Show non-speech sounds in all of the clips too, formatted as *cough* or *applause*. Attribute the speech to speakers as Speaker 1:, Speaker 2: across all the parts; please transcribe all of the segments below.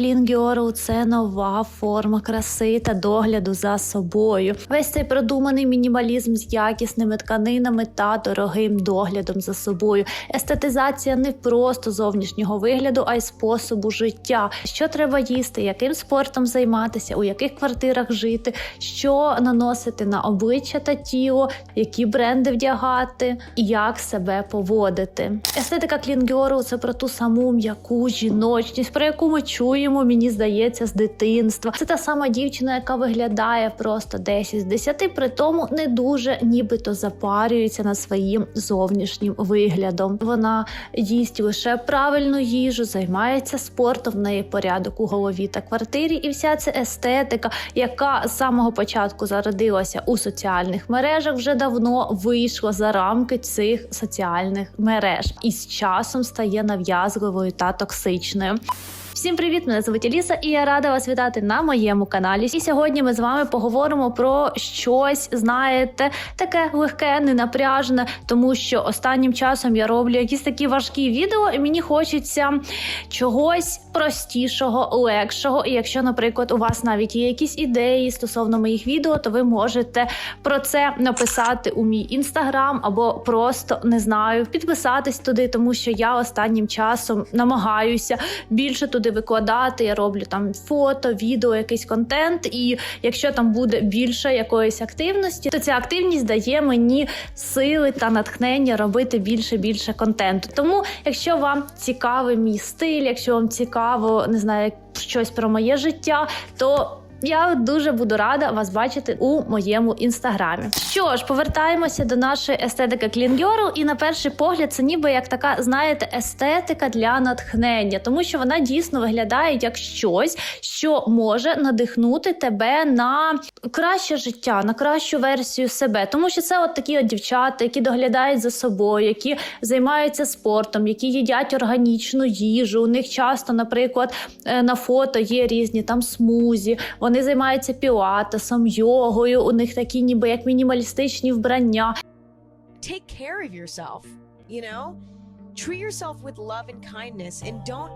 Speaker 1: Clean це нова форма краси та догляду за собою. Весь цей продуманий мінімалізм з якісними тканинами та дорогим доглядом за собою. Естетизація не просто зовнішнього вигляду, а й способу життя. Що треба їсти, яким спортом займатися, у яких квартирах жити, що наносити на обличчя та тіло, які бренди вдягати, і як себе поводити. Естетика Clean це про ту саму м'яку жіночність, про яку ми чуємо, мені здається, з дитинства. Це та сама дівчина, яка виглядає просто 10 з 10, при тому не дуже нібито запарюється над своїм зовнішнім виглядом. Вона їсть лише правильну їжу, займається спортом, в неї порядок у голові та квартирі, і вся ця естетика, яка з самого початку зародилася у соціальних мережах, вже давно вийшла за рамки цих соціальних мереж і з часом стає нав'язливою та токсичною. Всім привіт! Мене звуть Аліса, і я рада вас вітати на моєму каналі. І сьогодні ми з вами поговоримо про щось, знаєте, таке легке, ненапряжне, тому що останнім часом я роблю якісь такі важкі відео, і мені хочеться чогось простішого, легшого. І якщо, наприклад, у вас навіть є якісь ідеї стосовно моїх відео, то ви можете про це написати у мій інстаграм або просто не знаю, підписатись туди, тому що я останнім часом намагаюся більше туди викладати. Я роблю там фото, відео, якийсь контент. І якщо там буде більше якоїсь активності, то ця активність дає мені сили та натхнення робити більше більше контенту. Тому, якщо вам цікавий мій стиль, якщо вам цікаво, не знаю, щось про моє життя, то я дуже буду рада вас бачити у моєму інстаграмі. Що ж, повертаємося до нашої естетики Clean і на перший погляд це ніби як така, знаєте, естетика для натхнення, тому що вона дійсно виглядає як щось, що може надихнути тебе на краще життя, на кращу версію себе. Тому що це от такі от дівчата, які доглядають за собою, які займаються спортом, які їдять органічну їжу. У них часто, наприклад, е, на фото є різні там смузі. Вони займаються пілатесом, йогою. У них такі, ніби як мінімалістичні вбрання.
Speaker 2: take care of yourself, you know? Treat yourself with love and kindness and don't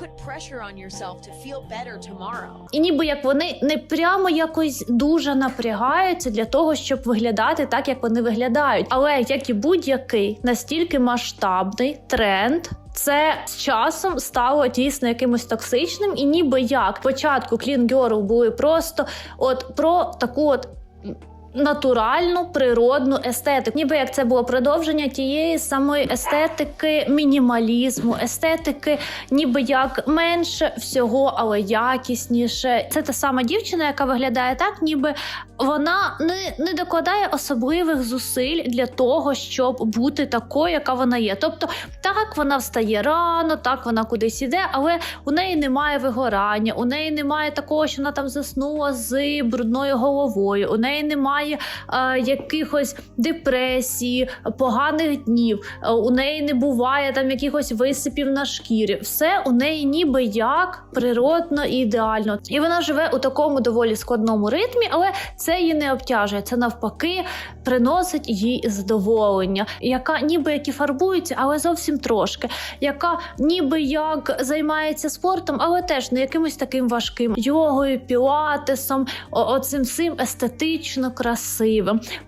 Speaker 2: put pressure on yourself to feel better tomorrow.
Speaker 1: І ніби як вони не прямо якось дуже напрягаються для того, щоб виглядати так, як вони виглядають. Але як і будь-який настільки масштабний тренд. Це з часом стало дійсно якимось токсичним, і ніби як спочатку Girl були просто от про таку от натуральну природну естетику, ніби як це було продовження тієї самої естетики мінімалізму, естетики, ніби як менше всього, але якісніше. Це та сама дівчина, яка виглядає так, ніби вона не, не докладає особливих зусиль для того, щоб бути такою, яка вона є. Тобто, так вона встає рано, так вона кудись іде, але у неї немає вигорання, у неї немає такого, що вона там заснула з брудною головою, у неї немає е, якихось депресій, поганих днів, е, у неї не буває там якихось висипів на шкірі. Все у неї ніби як природно і ідеально. І вона живе у такому доволі складному ритмі, але це її не обтяжує. Це навпаки приносить їй задоволення, яка ніби як і фарбується, але зовсім трошки, яка ніби як займається спортом, але теж не якимось таким важким йогою, пілатесом, оцим всім естетично красивим.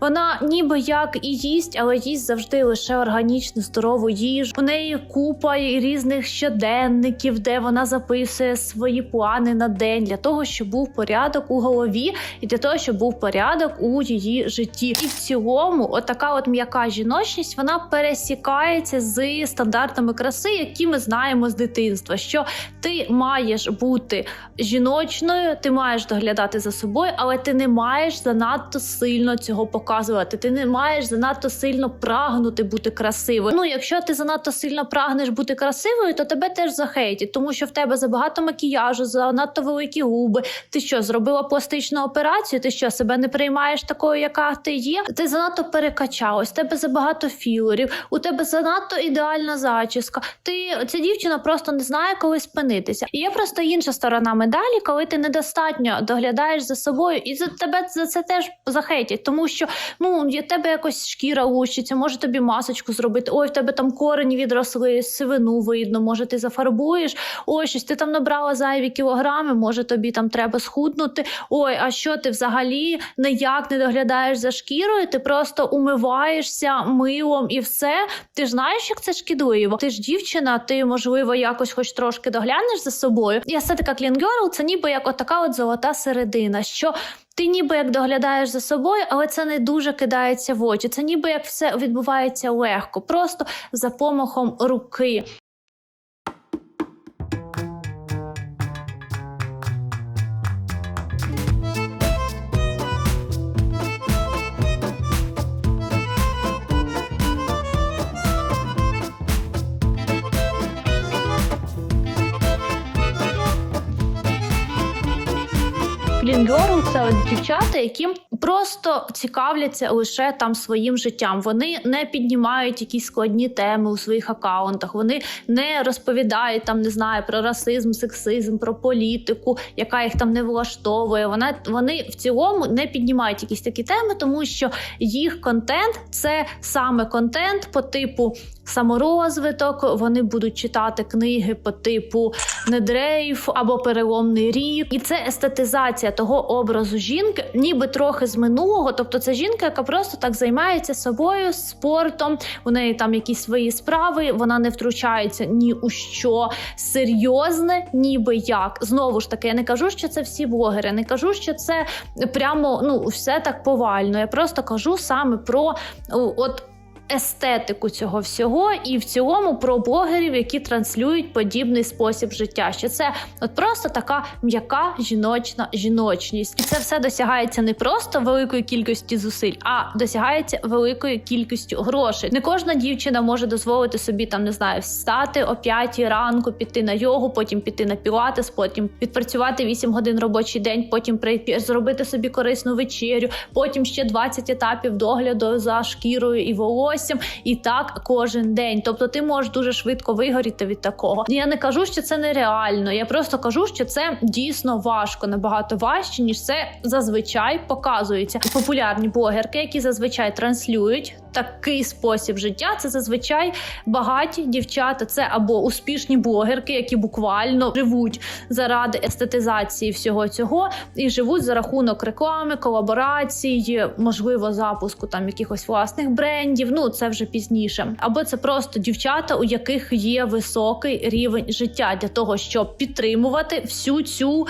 Speaker 1: Вона ніби як і їсть, але їсть завжди лише органічну здорову їжу. У неї купа різних щоденників, де вона записує свої плани на день для того, щоб був порядок у голові, і для того, щоб був порядок у її житті. І в цілому, отака от м'яка жіночність вона пересікається з стандартами краси, які ми знаємо з дитинства. Що ти маєш бути жіночною, ти маєш доглядати за собою, але ти не маєш занадто сильно цього показувати. Ти не маєш занадто сильно прагнути бути красивою. Ну, якщо ти занадто сильно прагнеш бути красивою, то тебе теж захейтять, тому що в тебе забагато макіяжу, занадто великі губи. Ти що, зробила пластичну операцію? Ти що, себе не приймаєш такою, яка ти є? Ти занадто перекачалась, тебе забагато філерів, у тебе занадто ідеальна зачіска. Ти ця дівчина просто не знає, коли спинитися. І є просто інша сторона медалі, коли ти недостатньо доглядаєш за собою, і за тебе за це теж захейтять, тому що ну є тебе якось шкіра лущиться, може тобі масочку зробити. Ой, в тебе там корені відросли, сивину видно, може ти зафарбуєш. Ой, щось ти там набрала зайві кілограми, може тобі там треба схуднути. Ой, а що ти взагалі ніяк не доглядаєш за шкірою? Ти просто умиваєшся милом і все. Ти ж знаєш, як це шкідливо. Ти ж дівчина, ти можливо якось хоч трошки доглянеш за собою. І естетика Girl – це ніби як отака от золота середина. що ти ніби як доглядаєш за собою, але це не дуже кидається в очі. Це ніби як все відбувається легко, просто за помахом руки. Клінгерл це дівчата, які просто цікавляться лише там своїм життям. Вони не піднімають якісь складні теми у своїх акаунтах. Вони не розповідають там, не знаю, про расизм, сексизм, про політику, яка їх там не влаштовує. Вона вони в цілому не піднімають якісь такі теми, тому що їх контент це саме контент по типу саморозвиток. Вони будуть читати книги по типу Недрейф або Переломний рік, і це естетизація того образу жінки, ніби трохи з минулого. Тобто, це жінка, яка просто так займається собою, спортом. У неї там якісь свої справи. Вона не втручається ні у що серйозне, ніби як. Знову ж таки, я не кажу, що це всі блогери, не кажу, що це прямо ну все так повально. Я просто кажу саме про от естетику цього всього, і в цілому про блогерів, які транслюють подібний спосіб життя. Що це от просто така м'яка жіночна жіночність, і це все досягається не просто великою кількістю зусиль, а досягається великою кількістю грошей. Не кожна дівчина може дозволити собі там, не знаю, встати о 5 ранку, піти на йогу, потім піти на пілатес, потім відпрацювати 8 годин робочий день, потім прийти зробити собі корисну вечерю, потім ще 20 етапів догляду за шкірою і волоссям. І так кожен день. Тобто ти можеш дуже швидко вигоріти від такого. Я не кажу, що це нереально. Я просто кажу, що це дійсно важко, набагато важче, ніж це зазвичай показується. Популярні блогерки, які зазвичай транслюють такий спосіб життя. Це зазвичай багаті дівчата. Це або успішні блогерки, які буквально живуть заради естетизації всього цього і живуть за рахунок реклами, колаборацій, можливо, запуску там якихось власних брендів. Ну це вже пізніше. Або це просто дівчата, у яких є високий рівень життя для того, щоб підтримувати всю цю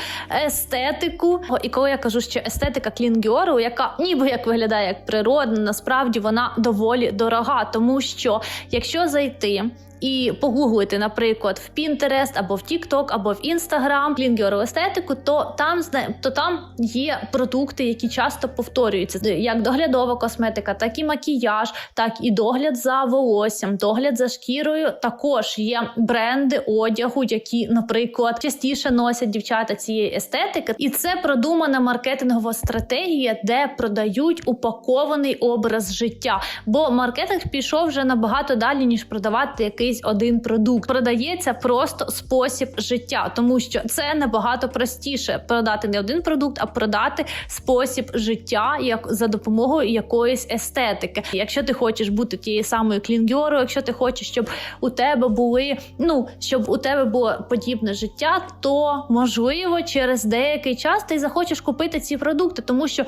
Speaker 1: естетику. І коли я кажу, що естетика клінгіору, яка ніби як виглядає як природна, насправді вона доволі дорога, тому що якщо зайти і погуглити, наприклад, в Pinterest, або в TikTok, або в Instagram клінгеру естетику, то там то там є продукти, які часто повторюються, як доглядова косметика, так і макіяж, так і догляд за волоссям, догляд за шкірою. Також є бренди одягу, які, наприклад, частіше носять дівчата цієї естетики, і це продумана маркетингова стратегія, де продають упакований образ життя. Бо маркетинг пішов вже набагато далі ніж продавати якийсь якийсь один продукт. Продається просто спосіб життя, тому що це набагато простіше продати не один продукт, а продати спосіб життя як за допомогою якоїсь естетики. Якщо ти хочеш бути тією самою клінгьорою, якщо ти хочеш, щоб у тебе були, ну щоб у тебе було подібне життя, то можливо через деякий час ти захочеш купити ці продукти, тому що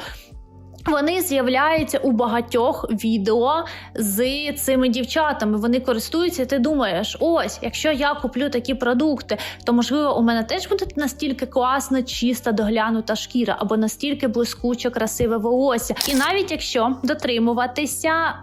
Speaker 1: вони з'являються у багатьох відео з цими дівчатами. Вони користуються. і Ти думаєш, ось, якщо я куплю такі продукти, то можливо у мене теж буде настільки класна, чиста, доглянута шкіра, або настільки блискуче, красиве волосся. І навіть якщо дотримуватися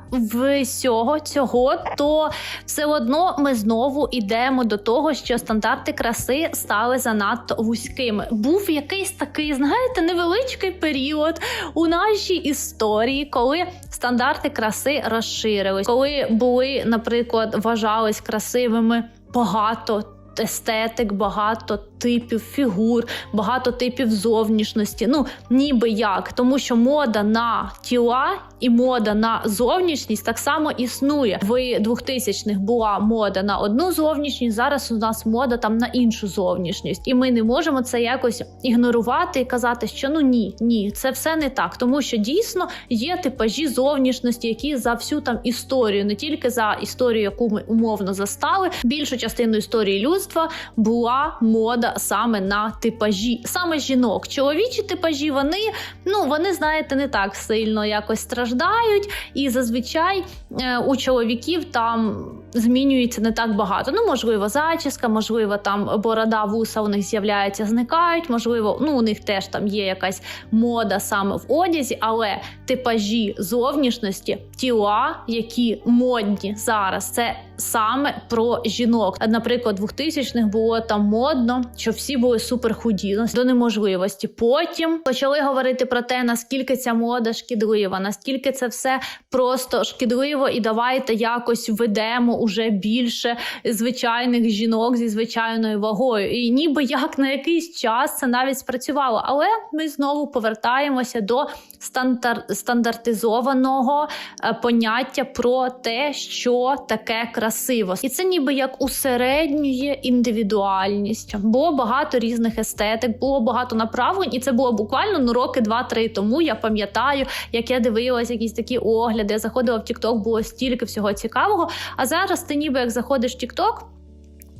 Speaker 1: всього цього, то все одно ми знову йдемо до того, що стандарти краси стали занадто вузькими. Був якийсь такий, знаєте, невеличкий період у нашій нашій історії, коли стандарти краси розширились, коли були, наприклад, вважались красивими багато. Естетик, багато типів фігур, багато типів зовнішності. Ну ніби як, тому що мода на тіла і мода на зовнішність так само існує. В 2000-х була мода на одну зовнішність. Зараз у нас мода там на іншу зовнішність, і ми не можемо це якось ігнорувати і казати, що ну ні, ні, це все не так, тому що дійсно є типажі зовнішності, які за всю там історію, не тільки за історію, яку ми умовно застали, більшу частину історії людства була мода саме на типажі, саме жінок. Чоловічі типажі, вони ну вони знаєте не так сильно якось страждають, і зазвичай е, у чоловіків там змінюється не так багато. Ну можливо, зачіска, можливо, там борода, вуса у них з'являються, зникають. Можливо, ну у них теж там є якась мода саме в одязі, але типажі зовнішності, тіла, які модні зараз, це саме про жінок. Наприклад, 2000-х було там модно, що всі були супер худі ну, до неможливості. Потім почали говорити про те, наскільки ця мода шкідлива, наскільки це все просто шкідливо, і давайте якось введемо уже більше звичайних жінок зі звичайною вагою. І ніби як на якийсь час це навіть спрацювало. Але ми знову повертаємося до стандар... стандартизованого е, поняття про те, що таке красиво, і це ніби як усереднює індивідуальність. Було багато різних естетик, було багато направлень, і це було буквально ну роки два-три тому. Я пам'ятаю, як я дивилася якісь такі огляди. Я заходила в TikTok, було стільки всього цікавого. А зараз ти ніби як заходиш в TikTok,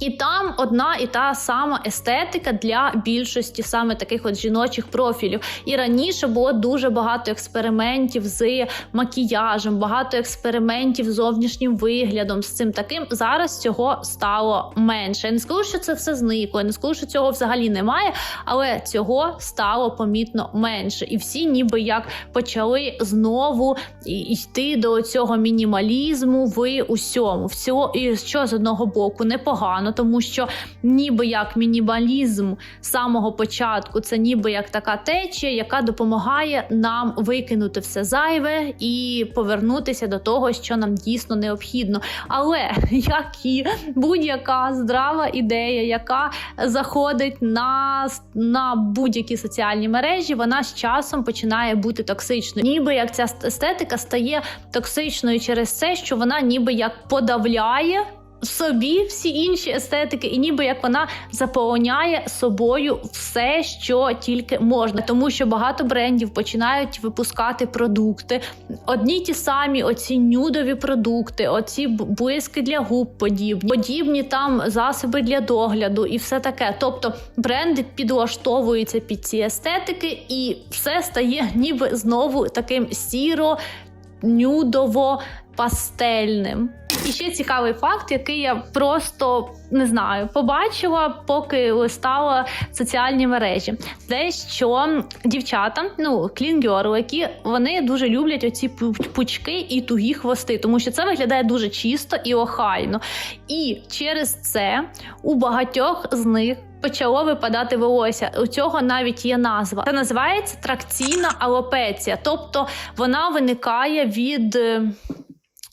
Speaker 1: і там одна і та сама естетика для більшості саме таких от жіночих профілів. І раніше було дуже багато експериментів з макіяжем, багато експериментів з зовнішнім виглядом, з цим таким. Зараз цього стало менше. Я не скажу, що це все зникло, я не скажу, що цього взагалі немає, але цього стало помітно менше. І всі, ніби як почали знову йти до цього мінімалізму в усьому. Всього і що з одного боку непогано, тому що ніби як мінімалізм з самого початку, це ніби як така течія, яка допомагає нам викинути все зайве і повернутися до того, що нам дійсно необхідно. Але *laughs* як і будь-яка здрава ідея, яка заходить на, на будь-які соціальні мережі, вона з часом починає бути токсичною. Ніби як ця естетика стає токсичною через це, що вона ніби як подавляє. Собі всі інші естетики, і ніби як вона заполоняє собою все, що тільки можна, тому що багато брендів починають випускати продукти. Одні ті самі, оці нюдові продукти, оці блиски для губ подібні, подібні там засоби для догляду і все таке. Тобто бренди підлаштовуються під ці естетики, і все стає ніби знову таким сіро нюдово пастельним. І ще цікавий факт, який я просто не знаю, побачила, поки листала соціальні мережі. Те, що дівчата, ну клінгерли, які вони дуже люблять оці пучки і тугі хвости, тому що це виглядає дуже чисто і охайно. І через це у багатьох з них. Почало випадати волосся. У цього навіть є назва. Це називається тракційна алопеція, тобто вона виникає від.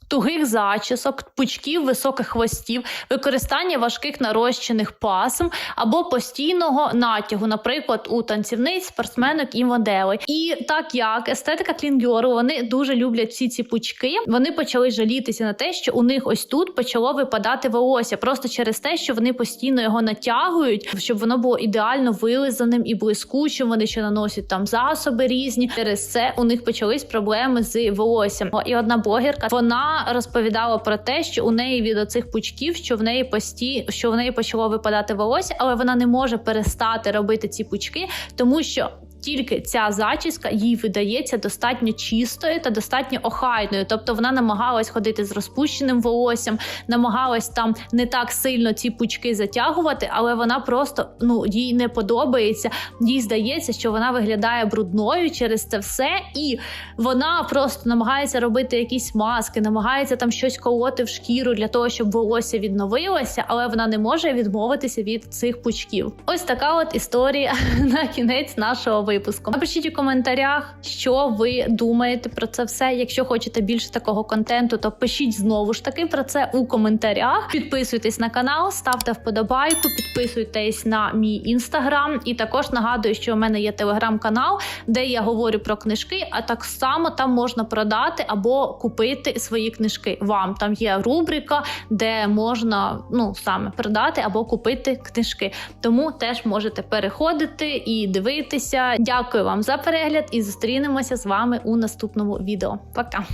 Speaker 1: Тугих зачісок, пучків високих хвостів, використання важких нарощених пасм або постійного натягу, наприклад, у танцівниць, спортсменок і моделей. І так як естетика клінгеру, вони дуже люблять всі ці пучки. Вони почали жалітися на те, що у них ось тут почало випадати волосся, просто через те, що вони постійно його натягують, щоб воно було ідеально вилизаним і блискучим. Вони ще наносять там засоби різні. Через це у них почались проблеми з волоссям. І одна блогерка вона розповідала про те, що у неї від оцих пучків, що в неї пості, що в неї почало випадати волосся, але вона не може перестати робити ці пучки, тому що. Тільки ця зачіска їй видається достатньо чистою та достатньо охайною. Тобто вона намагалась ходити з розпущеним волоссям, намагалась там не так сильно ці пучки затягувати, але вона просто ну їй не подобається. Їй здається, що вона виглядає брудною через це все, і вона просто намагається робити якісь маски, намагається там щось колоти в шкіру для того, щоб волосся відновилося, але вона не може відмовитися від цих пучків. Ось така от історія *laughs* на кінець нашого випуску. Напишіть у коментарях, що ви думаєте про це все. Якщо хочете більше такого контенту, то пишіть знову ж таки про це у коментарях. Підписуйтесь на канал, ставте вподобайку, підписуйтесь на мій інстаграм. І також нагадую, що у мене є телеграм-канал, де я говорю про книжки, а так само там можна продати або купити свої книжки. Вам там є рубрика, де можна ну саме продати або купити книжки. Тому теж можете переходити і дивитися. Дякую вам за перегляд і зустрінемося з вами у наступному відео. Пока!